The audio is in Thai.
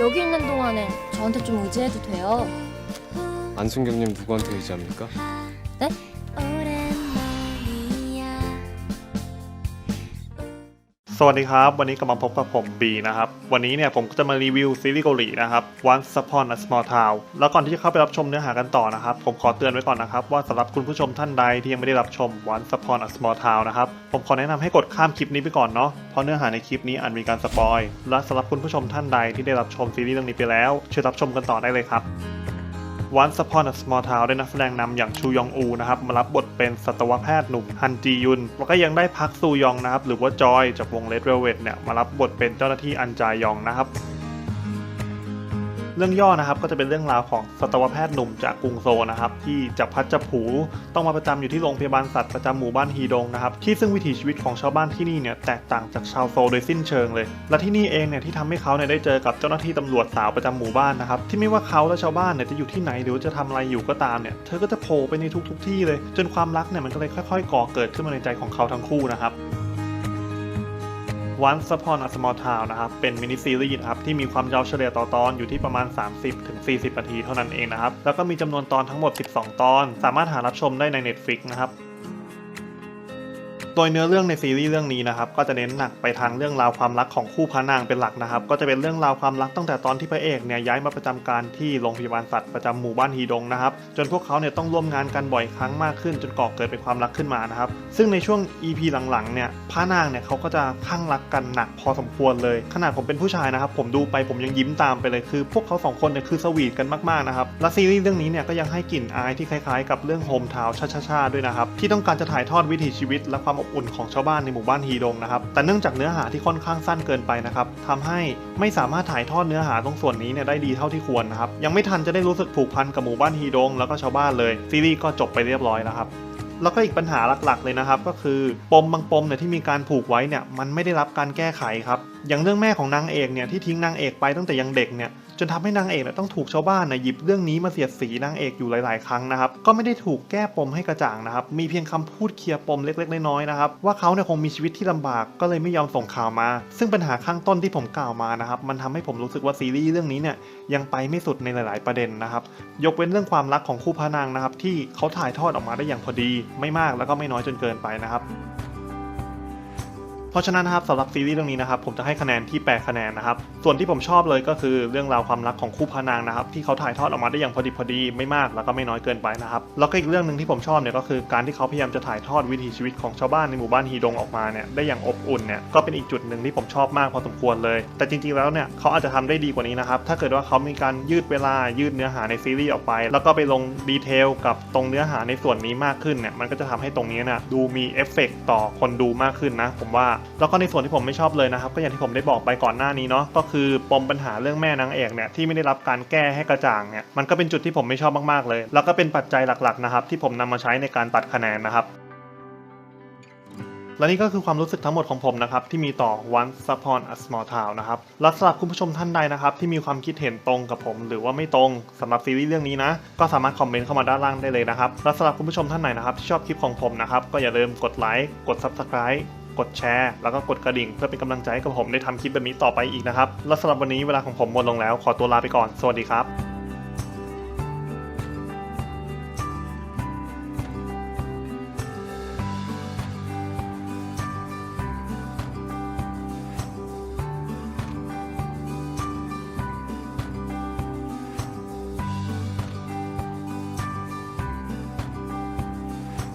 여기 있는 동안엔 저한테 좀 의지해도 돼요. 안순경님 누구한테 의지합니까? 오 สวัสดีครับ วันนี้กลับมาพบกับผมบีนะครับ วันนี้เนี่ยผมก็จะมารีวิวซีรีส์เกาหลีนะครับ Once Upon a Small Town แล้วก่อนที่จะเข้าไปรับชมเนื้อหากันต่อนะครับ ผมขอเตือนไว้ก่อนนะครับ ว่าสำหรับคุณผู้ชมท่านใดที่ยังไม่ได้รับชม Once Upon a Small Town นะครับ ผมขอแนะนำให้กดข้ามคลิปนี้ไปก่อนเนาะเพราะเนื้อหาในคลิปนี้อาจมีการสปอยและสำหรับคุณผู้ชมท่านใดที่ได้รับชมซีรีส์เรื่องนี้ไปแล้วเชิญรับชมกันต่อได้เลยครับ Once Upon a Small Town ได้นักแสดงนำอย่างชูยองอูนะครับมารับบทเป็นสัตวแพทย์หนุ่มฮันจียุน แล้วก็ยังได้พักซูยองนะครับหรือว่าจอยจากวงเลดเวลเวดเนี่ยมารับบทเป็นเจ้าหน้าที่อันจายองนะครับ เรื่องย่อนะครับก็จะเป็นเรื่องราวของสัตวแพทย์หนุ่มจากกรุงโซลนะครับที่จับพัดจับผูต้องมาประจำอยู่ที่โรงพยาบาลสัตว์ประจำหมู่บ้านฮีดงนะครับที่ซึ่งวิถีชีวิตของชาวบ้านที่นี่เนี่ยแตกต่างจากชาวโซลโดยสิ้นเชิงเลย และที่นี่เองเนี่ยที่ทำให้เขาเนี่ยได้เจอกับเจ้าหน้าที่ตำรวจสาวประจำหมู่บ้านนะครับที่ไม่ว่าเขาและชาวบ้านเนี่ยจะอยู่ที่ไหนหรือจะทำอะไรอยู่ก็ตามเนี่ยเธอก็จะโผล่ไปในทุกๆที่เลย จนความรักเนี่ยมันก็เลยค่อย ๆ ก่อเกิดขึ้นมาในใจของเขาทั้งคู่นะครับ Once Upon a Small Town นะครับ เป็นมินิซีรีส์นะครับ ที่มีความยาวเฉลี่ยต่อตอนอยู่ที่ประมาณ 30-40ถึงนาทีเท่านั้นเองนะครับ แล้วก็มีจำนวนตอนทั้งหมด 12 ตอน สามารถหารับชมได้ใน Netflix นะครับ โดยเนื้อเรื่องในซีรีส์เรื่องนี้นะครับก็จะเน้นหนักไปทางเรื่องราวความรักของคู่พระนางเป็นหลักนะครับ ก็จะเป็นเรื่องราวความรักตั้งแต่ตอนที่พระเอกเนี่ยย้ายมาประจำการที่โรงพยาบาลสัตว์ประจำหมู่บ้านฮีดงนะครับจนพวกเขาเนี่ยต้องร่วมงานกันบ่อยครั้งมากขึ้น จนก่อเกิดเป็นความรักขึ้นมานะครับ ซึ่งในช่วง EP หลังๆเนี่ยพระนางเนี่ยเขาก็จะคลั่งรักกันหนักพอสมควรเลย ขนาดผมเป็นผู้ชายนะครับ ผมดูไปผมยังยิ้มตามไปเลยคือ พวกเขาสองคนเนี่ยคือสวีทกันมากๆนะครับและซีรีส์เรื่องนี้เนี่ยก็ยังให้กลิ่นอายที่คล้ายๆ กับเรื่องโฮมทาวน์ชาๆด้วยนะครับที่ต้องการจะถ่ายทอดวิถีชีวิตและความอบอุ่นของชาวบ้านในหมู่บ้านฮีดงนะครับ แต่เนื่องจากเนื้อหาที่ค่อนข้างสั้นเกินไปนะครับทำให้ไม่สามารถถ่ายทอดเนื้อหาตรงส่วนนี้เนี่ยได้ดีเท่าที่ควรนะครับ ยังไม่ทันจะได้รู้สึกผูกพันกับหมู่บ้านฮีดงแล้วก็ชาวบ้านเลย ซีรีส์ก็จบไปเรียบร้อยแล้วครับแล้วก็อีกปัญหาหลักๆ เลยนะครับ ก็คือปมบางปมเนี่ยที่มีการผูกไว้เนี่ยมันไม่ได้รับการแก้ไขครับ อย่างเรื่องแม่ของนางเอกเนี่ยที่ทิ้งนางเอกไปตั้งแต่ยังเด็กเนี่ย จนทำให้นางเอกเนี่ยต้องถูกชาวบ้านหยิบเรื่องนี้มาเสียดสีนางเอกอยู่หลาย ๆ ครั้งนะครับ ก็ไม่ได้ถูกแก้ปมให้กระจ่างนะครับ มีเพียงคำพูดเคลียร์ปมเล็ก ๆ น้อย ๆ นะครับ ว่าเขาเนี่ยคงมีชีวิตที่ลำบากก็เลยไม่ยอมส่งข่าวมา ซึ่งปัญหาข้างต้นที่ผมกล่าวมานะครับ มันทำให้ผมรู้สึกว่าซีรีส์เรื่องนี้เนี่ยยังไปไม่สุดในหลาย ๆ ประเด็นนะครับ ยกเว้นเรื่องความรักของคู่พระนางนะครับที่เขาถ่ายทอดออกมาได้อย่างพอดี ไม่มากแล้วก็ไม่น้อยจนเกินไปนะครับ เพราะฉะนั้นนะครับสำหรับซีรีส์เรื่องนี้นะครับผมจะให้คะแนนที่ 8 คะแนนนะครับส่วนที่ผมชอบเลยก็คือเรื่องราวความรักของคู่พระนางนะครับที่เขาถ่ายทอดออกมาได้อย่างพอดีพอดีไม่มากแล้วก็ไม่น้อยเกินไปนะครับแล้วก็อีกเรื่องหนึ่งที่ผมชอบเนี่ยก็คือการที่เขาพยายามจะถ่ายทอดวิถีชีวิตของชาวบ้านในหมู่บ้านฮีดงออกมาเนี่ยได้อย่างอบอุ่นเนี่ยก็เป็นอีกจุดหนึ่งที่ผมชอบมากพอสมควรเลย แต่จริงๆแล้วเนี่ยเขาอาจจะทำได้ดีกว่านี้นะครับถ้าเกิดว่าเขามีการยืดเวลายืดเนื้อหาในซีรีส์ออกไป แล้วก็ไปลงดีเทลกับตรงเนื้อหาในส่วนนี้มากขึ้นเนี่ยมันก็จะทำให้ตรงนี้นี่ยดูมีเอฟเฟกต่อคนดูมากขึ้นนะผมว่าแล้วก็ในส่วนที่ผมไม่ชอบเลยนะครับ ก็อย่างที่ผมได้บอกไปก่อนหน้านี้เนาะก็คือปมปัญหาเรื่องแม่นางเอกเนี่ยที่ไม่ได้รับการแก้ให้กระจ่างเนี่ยมันก็เป็นจุดที่ผมไม่ชอบมากๆเลย แล้วก็เป็นปัจจัยหลักๆนะครับที่ผมนำมาใช้ในการตัดคะแนนนะครับและนี่ก็คือความรู้สึกทั้งหมดของผมนะครับที่มีต่อ Once Upon a Small Town นะครับและสำหรับคุณผู้ชมท่านใดนะครับที่มีความคิดเห็นตรงกับผม หรือว่าไม่ตรงสำหรับซีรีส์เรื่องนี้นะก็สามารถคอมเมนต์เข้ามาด้านล่างได้เลยนะครับและสำหรับคุณผู้ชมท่านไหนนะครับที่ชอบคลิปของผมนะครับก็อย่าลืมกดไลค์กด Subscribe กดแชร์ แล้วก็กดกระดิ่งเพื่อเป็นกำลังใจให้กับผมได้ทำคลิปแบบนี้ต่อไปอีกนะครับ และสำหรับวันนี้เวลาของผมหมดลงแล้ว ขอตัวลาไปก่อน สวัสดีครับ